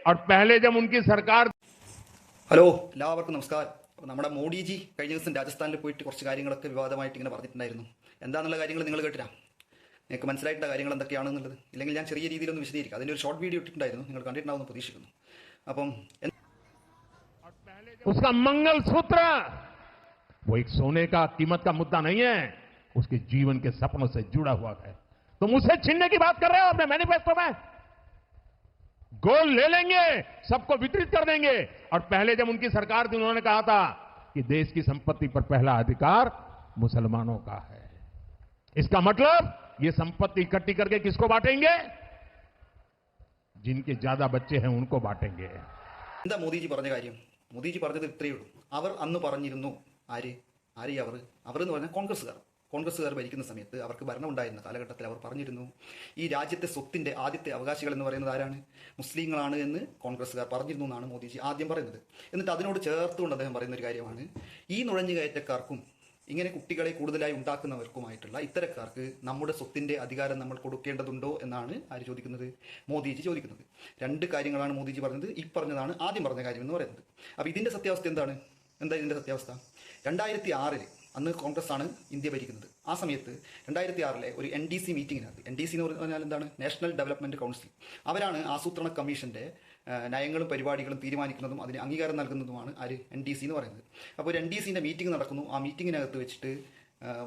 और पहले जब उनकी सरकार ഹലോ എല്ലാവർക്കും നമസ്കാരം അപ്പോൾ നമ്മുടെ മോഡിജി കഴിഞ്ഞ ദിവസം രാജസ്ഥാനിൽ പോയിട്ട് കുറച്ച് കാര്യങ്ങളൊക്കെ വിവാദമായിട്ട് ഇങ്ങനെ പറഞ്ഞിട്ടുണ്ടായിരുന്നു എന്താണെന്നുള്ള കാര്യങ്ങൾ നിങ്ങൾ കേട്ടിരാ നിങ്ങൾക്ക് മനസ്സിലായിട്ടുള്ള കാര്യങ്ങൾ എന്തൊക്കെയാണെന്നുള്ളത് ഇല്ലെങ്കിൽ ഞാൻ ചെറിയ രീതിയിലൊന്ന് വിശദീകരിക്കാം അതിൻ്റെ ഒരു ഷോർട്ട് വീഡിയോ ഇട്ടിട്ടുണ്ടായിരുന്നു നിങ്ങൾ കണ്ടിട്ടുണ്ടാവുമെന്ന് പ്രതീക്ഷിക്കുന്നു അപ്പം എന്ത്- उसका मंगल सूत्र वो एक सोने का कीमत का मुद्दा नहीं है उसके जीवन के सपनों से जुड़ा हुआ है तुम उसे छीनने की बात कर रहे हो अपने मैनिफेस्टो में गोल ले लेंगे सबको वितरित कर देंगे और पहले जब उनकी सरकार थी उन्होंने कहा था कि देश की संपत्ति पर पहला अधिकार मुसलमानों का है इसका मतलब ये संपत्ति इकट्ठी करके किसको बांटेंगे जिनके ज्यादा बच्चे हैं उनको बांटेंगे എന്താ മോദിജി പറഞ്ഞ കാര്യം മോദിജി പറഞ്ഞത് ഇത്രയേ ഉള്ളൂ അവർ അന്ന് പറഞ്ഞിരുന്നു ആര് ആര് അവർ അവർ എന്ന് പറഞ്ഞാൽ കോൺഗ്രസ്സുകാർ കോൺഗ്രസ്സുകാർ ഭരിക്കുന്ന സമയത്ത് അവർക്ക് ഭരണം ഉണ്ടായിരുന്ന കാലഘട്ടത്തിൽ അവർ പറഞ്ഞിരുന്നു ഈ രാജ്യത്തെ സ്വത്തിന്റെ ആദ്യത്തെ അവകാശികൾ എന്ന് പറയുന്നത് ആരാണ്? മുസ്ലിങ്ങളാണ് എന്ന് കോൺഗ്രസ്സുകാർ പറഞ്ഞിരുന്നു എന്നാണ് മോദിജി ആദ്യം പറയുന്നത്. എന്നിട്ട് അതിനോട് ചേർത്തുകൊണ്ട് അദ്ദേഹം പറയുന്ന ഒരു കാര്യമാണ് ഈ നുഴഞ്ഞുകയറ്റക്കാർക്കും ഇങ്ങനെ കുട്ടികളെ കൂടുതലായി ഉണ്ടാക്കുന്നവർക്കുമായിട്ടുള്ള ഇത്തരക്കാർക്ക് നമ്മുടെ സ്വത്തിന്റെ അധികാരം നമ്മൾ കൊടുക്കേണ്ടതുണ്ടോ എന്നാണ് ആര് ചോദിക്കുന്നത്? മോദിജി ചോദിക്കുന്നത്. രണ്ട് കാര്യങ്ങളാണ് മോദിജി പറഞ്ഞത്. ഈ പറഞ്ഞതാണ് ആദ്യം പറഞ്ഞ കാര്യം എന്ന് പറയുന്നത്. അപ്പോൾ ഇതിന്റെ സത്യാവസ്ഥ എന്താണ്? എന്താ ഇതിന്റെ സത്യാവസ്ഥ? രണ്ടായിരത്തി ആറിൽ അന്ന് കോൺഗ്രസ് ആണ് ഇന്ത്യ ഭരിക്കുന്നത്. ആ സമയത്ത് രണ്ടായിരത്തി ആറിലെ ഒരു എൻ ഡി സി മീറ്റിങ്ങിനകത്ത് എൻ ഡി സി എന്ന് പറഞ്ഞാൽ എന്താണ്? നാഷണൽ ഡെവലപ്മെന്റ് കൗൺസിൽ അവരാണ് ആസൂത്രണ കമ്മീഷന്റെ നയങ്ങളും പരിപാടികളും തീരുമാനിക്കുന്നതും അതിന് അംഗീകാരം നൽകുന്നതുമാണ് ആര്? എൻ ഡി സി എന്ന് പറയുന്നത്. അപ്പോൾ ഒരു എൻ ഡി സിന്റെ മീറ്റിംഗ് നടക്കുന്നു. ആ മീറ്റിങ്ങിനകത്ത് വെച്ചിട്ട്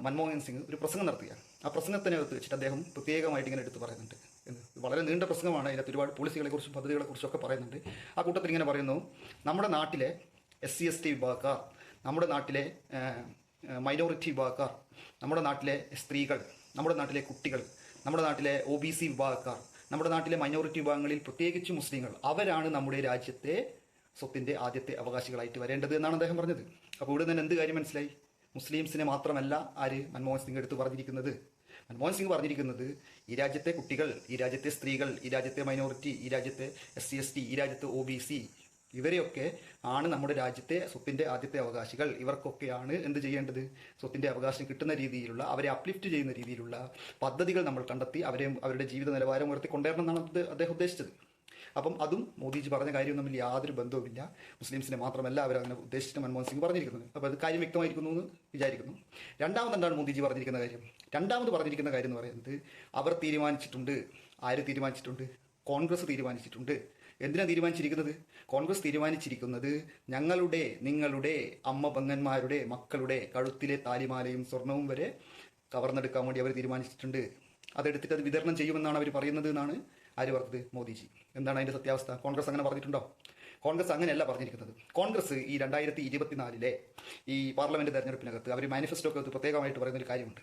മൻമോഹൻ സിംഗ് ഒരു പ്രസംഗം നടത്തുകയാണ്. ആ പ്രസംഗത്തിനകത്ത് വെച്ചിട്ട് അദ്ദേഹം പ്രത്യേകമായിട്ട് ഇങ്ങനെ എടുത്ത് പറയുന്നുണ്ട്. വളരെ നീണ്ട പ്രസംഗമാണ്. അതിനകത്ത് ഒരുപാട് പോളിസികളെക്കുറിച്ചും പദ്ധതികളെക്കുറിച്ചും ഒക്കെ പറയുന്നുണ്ട്. ആ കൂട്ടത്തിൽ ഇങ്ങനെ പറയുന്നു നമ്മുടെ നാട്ടിലെ എസ് സി എസ് ടി വിഭാഗക്കാർ നമ്മുടെ നാട്ടിലെ മൈനോറിറ്റി വിഭാഗക്കാർ നമ്മുടെ നാട്ടിലെ സ്ത്രീകൾ നമ്മുടെ നാട്ടിലെ കുട്ടികൾ നമ്മുടെ നാട്ടിലെ ഒ ബി സി വിഭാഗക്കാർ നമ്മുടെ നാട്ടിലെ മൈനോറിറ്റി വിഭാഗങ്ങളിൽ പ്രത്യേകിച്ച് മുസ്ലിങ്ങൾ അവരാണ് നമ്മുടെ രാജ്യത്തെ സ്വത്തിന്റെ ആദ്യത്തെ അവകാശികളായിട്ട് വരേണ്ടത് എന്നാണ് അദ്ദേഹം പറഞ്ഞത്. അപ്പോൾ ഇവിടെ നിന്ന് എന്ത് കാര്യം മനസ്സിലായി? മുസ്ലിംസിനെ മാത്രമല്ല ആര്? മൻമോഹൻ സിംഗ് എടുത്ത് പറഞ്ഞിരിക്കുന്നത്. മൻമോഹൻ സിംഗ് പറഞ്ഞിരിക്കുന്നത് ഈ രാജ്യത്തെ കുട്ടികൾ ഈ രാജ്യത്തെ സ്ത്രീകൾ ഈ രാജ്യത്തെ മൈനോറിറ്റി ഈ രാജ്യത്തെ എസ് സി എസ് ടി ഈ രാജ്യത്തെ ഒ ബി സി ഇവരെയൊക്കെ ആണ് നമ്മുടെ രാജ്യത്തെ സ്വത്തിന്റെ ആദ്യത്തെ അവകാശികൾ. ഇവർക്കൊക്കെയാണ് എന്ത് ചെയ്യേണ്ടത്? സ്വത്തിന്റെ അവകാശം കിട്ടുന്ന രീതിയിലുള്ള അവരെ അപ്ലിഫ്റ്റ് ചെയ്യുന്ന രീതിയിലുള്ള പദ്ധതികൾ നമ്മൾ കണ്ടെത്തി അവരെ അവരുടെ ജീവിത നിലവാരം ഉയർത്തി കൊണ്ടുവരണം എന്നാണ് അദ്ദേഹം ഉദ്ദേശിച്ചത്. അപ്പം അതും മോദിജി പറഞ്ഞ കാര്യം തമ്മിൽ യാതൊരു ബന്ധവുമില്ല. മുസ്ലിംസിനെ മാത്രമല്ല അവർ അങ്ങനെ ഉദ്ദേശിച്ച് മൻമോഹൻ സിംഗ് പറഞ്ഞിരിക്കുന്നത്. അപ്പോൾ അത് കാര്യം വ്യക്തമായിരിക്കുന്നു എന്ന് വിചാരിക്കുന്നു. രണ്ടാമത് എന്താണ് മോദിജി പറഞ്ഞിരിക്കുന്ന കാര്യം? രണ്ടാമത് പറഞ്ഞിരിക്കുന്ന കാര്യം എന്ന് പറയുന്നത് അവർ തീരുമാനിച്ചിട്ടുണ്ട് ആര് തീരുമാനിച്ചിട്ടുണ്ട്? കോൺഗ്രസ് തീരുമാനിച്ചിട്ടുണ്ട്. എന്തിനാണ് തീരുമാനിച്ചിരിക്കുന്നത്? കോൺഗ്രസ് തീരുമാനിച്ചിരിക്കുന്നത് ഞങ്ങളുടെ നിങ്ങളുടെ അമ്മ പെങ്ങന്മാരുടെ മക്കളുടെ കഴുത്തിലെ താലിമാലയും സ്വർണവും വരെ കവർന്നെടുക്കാൻ വേണ്ടി അവർ തീരുമാനിച്ചിട്ടുണ്ട്. അതെടുത്തിട്ട് അത് വിതരണം ചെയ്യുമെന്നാണ് അവർ പറയുന്നത് എന്നാണ് ആര് പറഞ്ഞത്? മോദിജി. എന്താണ് അതിന്റെ സത്യാവസ്ഥ? കോൺഗ്രസ് അങ്ങനെ പറഞ്ഞിട്ടുണ്ടോ? കോൺഗ്രസ് അങ്ങനെയല്ല പറഞ്ഞിരിക്കുന്നത്. കോൺഗ്രസ് ഈ രണ്ടായിരത്തി ഇരുപത്തിനാലിലെ ഈ പാർലമെന്റ് തെരഞ്ഞെടുപ്പിനകത്ത് അവർ മാനിഫെസ്റ്റോ ഒക്കെ പ്രത്യേകമായിട്ട് പറയുന്ന ഒരു കാര്യമുണ്ട്.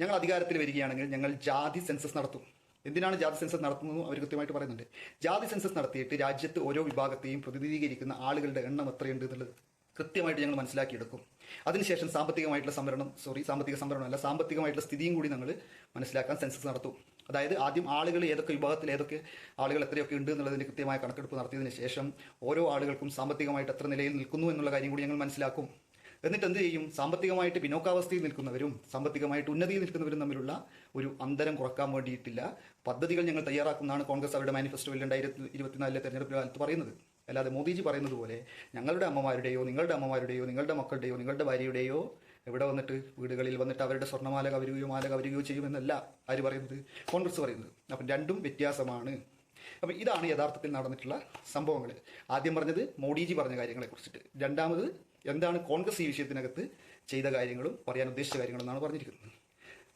ഞങ്ങൾ അധികാരത്തിൽ വരികയാണെങ്കിൽ ഞങ്ങൾ ജാതി സെൻസസ് നടത്തും. എന്തിനാണ് ജാതി സെൻസസ് നടത്തുന്നതെന്ന് അവർ കൃത്യമായിട്ട് പറയുന്നുണ്ട്. ജാതി സെൻസസ് നടത്തിയിട്ട് രാജ്യത്ത് ഓരോ വിഭാഗത്തെയും പ്രതിനിധീകരിക്കുന്ന ആളുകളുടെ എണ്ണം എത്രയുണ്ട് എന്നുള്ളത് കൃത്യമായിട്ട് ഞങ്ങൾ മനസ്സിലാക്കിയെടുക്കും. അതിനുശേഷം സാമ്പത്തികമായിട്ടുള്ള സംവരണം സോറി സാമ്പത്തിക സംവരണമല്ല സാമ്പത്തികമായിട്ടുള്ള സ്ഥിതിയും കൂടി ഞങ്ങൾ മനസ്സിലാക്കാൻ സെൻസസ് നടത്തും. അതായത് ആദ്യം ആളുകൾ ഏതൊക്കെ വിഭാഗത്തിൽ ഏതൊക്കെ ആളുകൾ എത്രയൊക്കെ ഉണ്ട് എന്നുള്ളതിന്റെ കൃത്യമായ കണക്കെടുപ്പ് നടത്തിയതിനു ശേഷം ഓരോ ആളുകൾക്കും സാമ്പത്തികമായിട്ട് എത്ര നിലയിൽ നിൽക്കുന്നു എന്നുള്ള കാര്യം കൂടി ഞങ്ങൾ മനസ്സിലാക്കും. എന്നിട്ട് എന്ത് ചെയ്യും സാമ്പത്തികമായിട്ട് പിന്നോക്കാവസ്ഥയിൽ നിൽക്കുന്നവരും സാമ്പത്തികമായിട്ട് ഉന്നതിയിൽ നിൽക്കുന്നവരും തമ്മിലുള്ള ഒരു അന്തരം കുറയ്ക്കാൻ വേണ്ടിയിട്ടില്ല. പദ്ധതികൾ ഞങ്ങൾ തയ്യാറാക്കുന്നതാണ് കോൺഗ്രസ് അവരുടെ മാനിഫെസ്റ്റോയിൽ രണ്ടായിരത്തി ഇരുപത്തിനാലിലെ തെരഞ്ഞെടുപ്പ് കാലത്ത് പറയുന്നത്. അല്ലാതെ മോദിജി പറയുന്നത് പോലെ ഞങ്ങളുടെ അമ്മമാരുടെയോ നിങ്ങളുടെ അമ്മമാരുടെയോ നിങ്ങളുടെ മക്കളുടെയോ നിങ്ങളുടെ ഭാര്യയുടെയോ എവിടെ വന്നിട്ട് വീടുകളിൽ വന്നിട്ട് അവരുടെ സ്വർണമാല കവരുകയോ മാല കവരുകയോ ചെയ്യുമെന്നല്ല ആര് പറയുന്നത്? കോൺഗ്രസ് പറയുന്നത്. അപ്പം രണ്ടും വ്യത്യാസമാണ്. അപ്പം ഇതാണ് യഥാർത്ഥത്തിൽ നടന്നിട്ടുള്ള സംഭവങ്ങൾ ആദ്യം പറഞ്ഞത് മോഡിജി പറഞ്ഞ കാര്യങ്ങളെ കുറിച്ചിട്ട്. രണ്ടാമത് എന്താണ് കോൺഗ്രസ് ഈ വിഷയത്തിനകത്ത് ചെയ്ത കാര്യങ്ങളും പറയാൻ ഉദ്ദേശിച്ച കാര്യങ്ങളും എന്നാണ് പറഞ്ഞിരിക്കുന്നത്.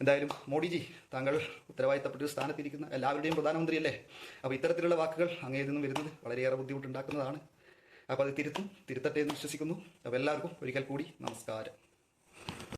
എന്തായാലും മോഡിജി താങ്കൾ ഉത്തരവാദിത്തപ്പെട്ട ഒരു സ്ഥാനത്തിരിക്കുന്ന എല്ലാവരുടെയും പ്രധാനമന്ത്രിയല്ലേ? അപ്പോൾ ഇത്തരത്തിലുള്ള വാക്കുകൾ അങ്ങയിൽ നിന്നും വരുന്നത് വളരെയേറെ ബുദ്ധിമുട്ടുണ്ടാക്കുന്നതാണ്. അപ്പോൾ അത് തിരുത്തും തിരുത്തട്ടെ എന്ന് വിശ്വസിക്കുന്നു. അപ്പോൾ എല്ലാവർക്കും ഒരിക്കൽ കൂടി നമസ്കാരം.